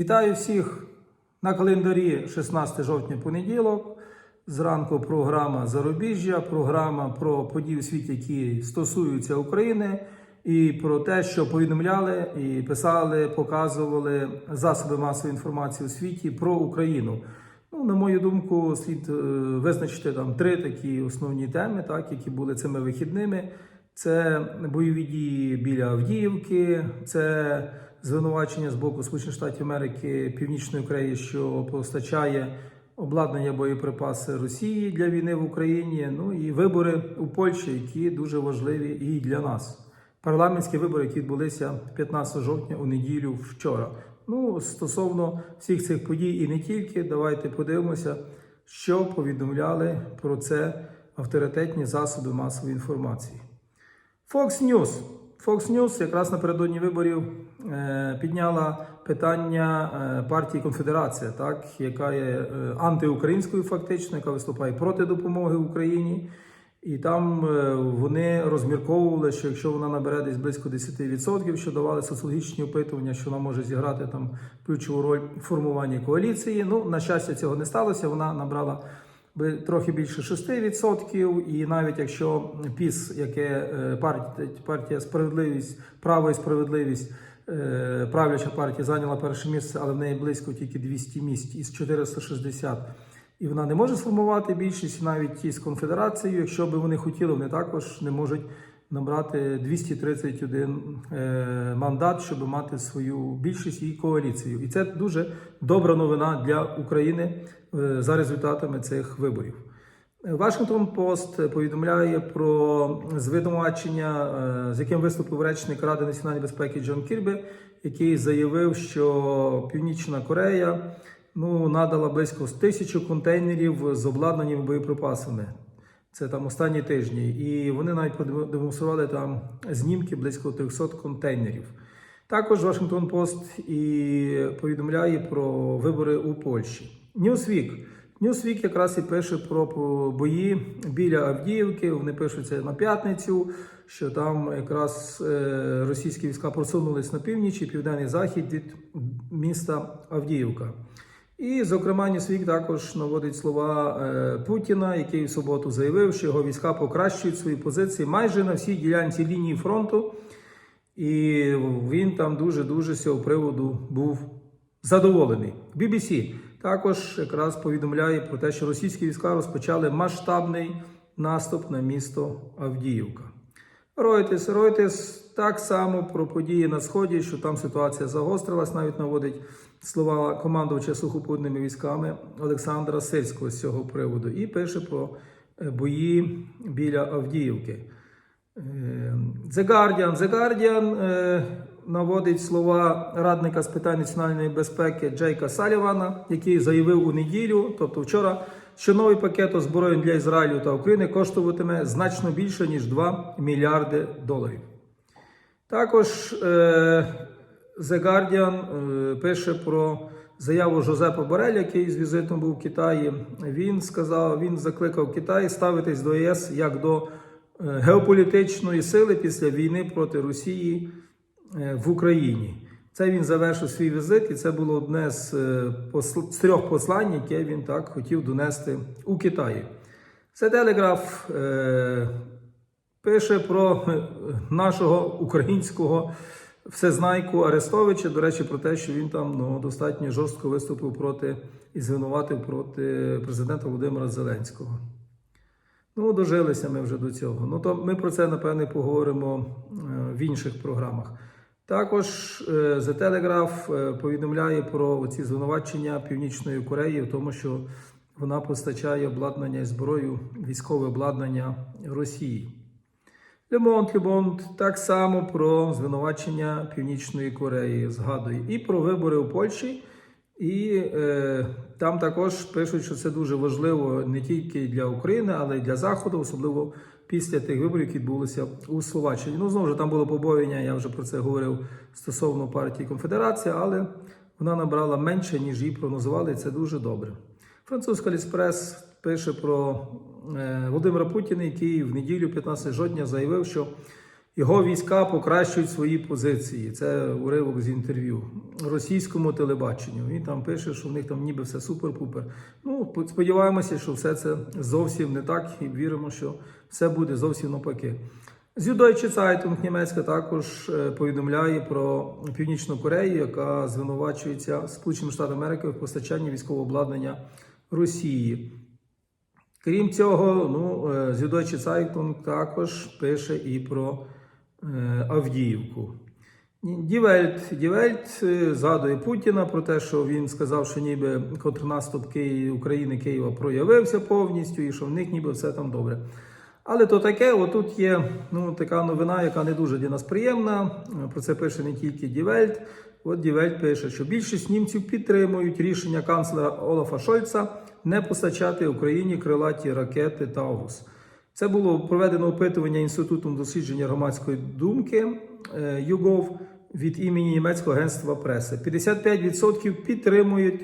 Вітаю всіх на календарі 16 жовтня понеділок. Зранку програма Зарубіжжя, програма про події у світі, які стосуються України, і про те, що повідомляли і писали, показували засоби масової інформації у світі про Україну. Ну, на мою думку, слід е, визначити там три такі основні теми, так, які були цими вихідними. Це бойові дії біля Авдіївки, це звинувачення з боку Сполучених Штатів Америки Північної Кореї, що постачає обладнання боєприпаси Росії для війни в Україні. Ну і вибори у Польщі, які дуже важливі і для нас. Парламентські вибори, які відбулися 15 жовтня у неділю вчора. Ну, стосовно всіх цих подій і не тільки, давайте подивимося, що повідомляли про це авторитетні засоби масової інформації. Fox News. Fox News якраз напередодні виборів е, підняла питання е, партії Конфедерація, так, яка є е, антиукраїнською, фактично, яка виступає проти допомоги Україні. І там вони розмірковували, що якщо вона набере десь близько 10%, що давали соціологічні опитування, що вона може зіграти там ключову роль в формуванні коаліції. Ну, на щастя, цього не сталося. Вона набрала трохи більше 6%, і навіть якщо ПІС, яке е, партія, справедливість, право і справедливість, е, правляча партія зайняла перше місце, але в неї близько тільки 200 місць із 460. І вона не може сформувати більшість навіть ті з конфедерацією. Якщо би вони хотіли, вони також не можуть набрати 231 е, мандат, щоб мати свою більшість і коаліцію. І це дуже добра новина для України е, за результатами цих виборів. Вашингтон Пост повідомляє про звинувачення, е, з яким виступив речник Ради національної безпеки Джон Кірбі, який заявив, що Північна Корея ну, надала близько тисячу контейнерів з обладнанням боєприпасами. Це там останні тижні. І вони навіть продемонстрували там знімки близько 300 контейнерів. Також Вашингтон Пост і повідомляє про вибори у Польщі. Newsweek. Newsweek якраз і пише про бої біля Авдіївки. Вони пишуть це на п'ятницю, що там якраз е, російські війська просунулись на північ і південний захід від міста Авдіївка. І, зокрема, Ньюсвік також наводить слова е, Путіна, який в суботу заявив, що його війська покращують свої позиції майже на всій ділянці лінії фронту. І він там дуже-дуже з цього приводу був задоволений. BBC також якраз повідомляє про те, що російські війська розпочали масштабний наступ на місто Авдіївка. Ройтес, Ройтес так само про події на сході, що там ситуація загострилась, навіть наводить слова командувача сухопутними військами Олександра Сирського з цього приводу, і пише про е, бої біля Авдіївки. Е, The Guardian. The Guardian е, наводить слова радника з питань національної безпеки Джейка Салівана, який заявив у неділю, тобто вчора, що новий пакет озброєнь для Ізраїлю та України коштуватиме значно більше ніж 2 мільярди доларів. Також The Guardian е, пише про заяву Жозепа Бореля, який з візитом був в Китаї. Він сказав, він закликав Китай ставитись до ЄС як до е, геополітичної сили після війни проти Росії е, в Україні. Це він завершив свій візит, і це було одне з, посл... з трьох послань, яке він так хотів донести у Китаї. Це телеграф е... пише про нашого українського всезнайку Арестовича. До речі, про те, що він там ну, достатньо жорстко виступив проти і звинуватив проти президента Володимира Зеленського. Ну, дожилися ми вже до цього. Ну, то ми про це, напевне, поговоримо е, в інших програмах. Також е, The Telegraph е, повідомляє про ці звинувачення Північної Кореї в тому, що вона постачає обладнання і зброю, військове обладнання Росії. Лемонт Лемонт так само про звинувачення Північної Кореї згадує і про вибори у Польщі. І е, там також пишуть, що це дуже важливо не тільки для України, але й для Заходу, особливо після тих виборів, які відбулися у Словаччині. Ну, знову ж там було побоювання, я вже про це говорив стосовно партії Конфедерація, але вона набрала менше, ніж її прогнозували, і це дуже добре. Французька Ліспрес пише про е, Володимира Путіна, який в неділю, 15 жовтня, заявив, що його війська покращують свої позиції. Це уривок з інтерв'ю. російському телебаченню. Він там пише, що в них там ніби все супер-пупер. Ну, сподіваємося, що все це зовсім не так, і віримо, що все буде зовсім навпаки. Süddeutsche Zeitung німецька також е, повідомляє про Північну Корею, яка звинувачується Сполученими Штатами Америки в постачанні військового обладнання Росії. Крім цього, ну, е, Süddeutsche також пише і про е, Авдіївку. Дівельт, Дівельт е, згадує Путіна про те, що він сказав, що ніби контрнаступ Київ, України Києва проявився повністю і що в них ніби все там добре. Але то таке, отут є ну, така новина, яка не дуже для нас приємна. Про це пише не тільки Дівельт. От Дівельт пише, що більшість німців підтримують рішення канцлера Олафа Шольца не постачати Україні крилаті ракети Таурус. Це було проведено опитування Інститутом дослідження громадської думки е, ЮГОВ від імені німецького агентства преси. 55% підтримують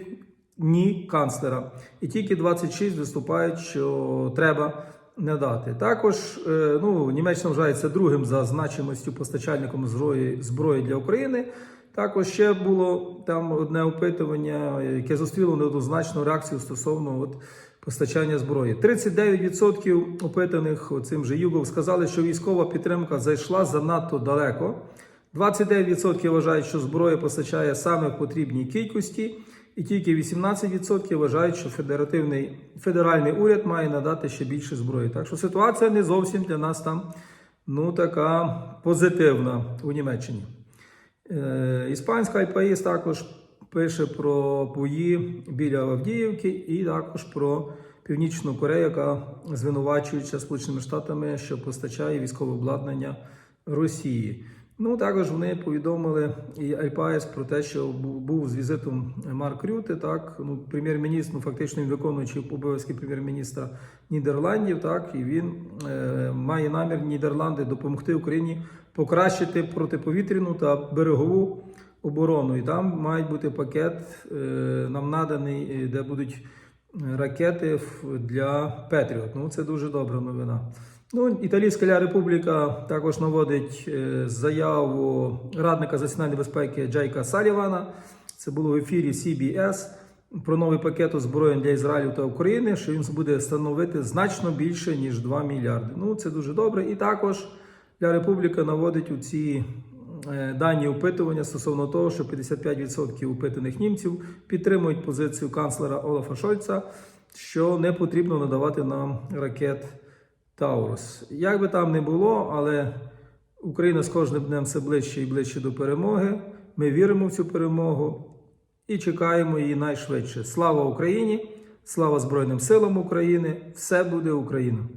ні канцлера, і тільки 26 виступають, що треба не дати. Також е, ну, Німеччина вважається другим за значимостю постачальником зброї, зброї для України. Також ще було там одне опитування, яке зустріло неоднозначну реакцію стосовно от, постачання зброї. 39% опитаних цим же Югов сказали, що військова підтримка зайшла занадто далеко. 29% вважають, що зброя постачає саме в потрібній кількості, і тільки 18% вважають, що федеративний федеральний уряд має надати ще більше зброї. Так що ситуація не зовсім для нас там ну, така позитивна у Німеччині. Е, Іспанська Альпаїс також пише про бої біля Авдіївки і також про Північну Корею, яка звинувачується Сполученими Штатами, що постачає військове обладнання Росії. Ну також вони повідомили і Альпаєс про те, що був з візитом Марк Рюте, так ну прем'єр-міністр, ну фактично він виконуючий обов'язки прем'єр-міністра Нідерландів. Так і він е, має намір Нідерланди допомогти Україні покращити протиповітряну та берегову оборону. І там має бути пакет е, нам наданий, е, де будуть ракети для Петріот. Ну це дуже добра новина. Ну, Італійська Ля Републіка також наводить е, заяву радника з національної безпеки Джейка Салівана. Це було в ефірі CBS про новий пакет озброєнь для Ізраїлю та України, що він буде становити значно більше ніж 2 мільярди. Ну це дуже добре. І також Ля Републіка наводить у ці е, дані опитування стосовно того, що 55% опитаних німців підтримують позицію канцлера Олафа Шольца, що не потрібно надавати нам ракет Таурус. Як би там не було, але Україна з кожним днем все ближче і ближче до перемоги. Ми віримо в цю перемогу і чекаємо її найшвидше. Слава Україні! Слава Збройним силам України! Все буде Україна!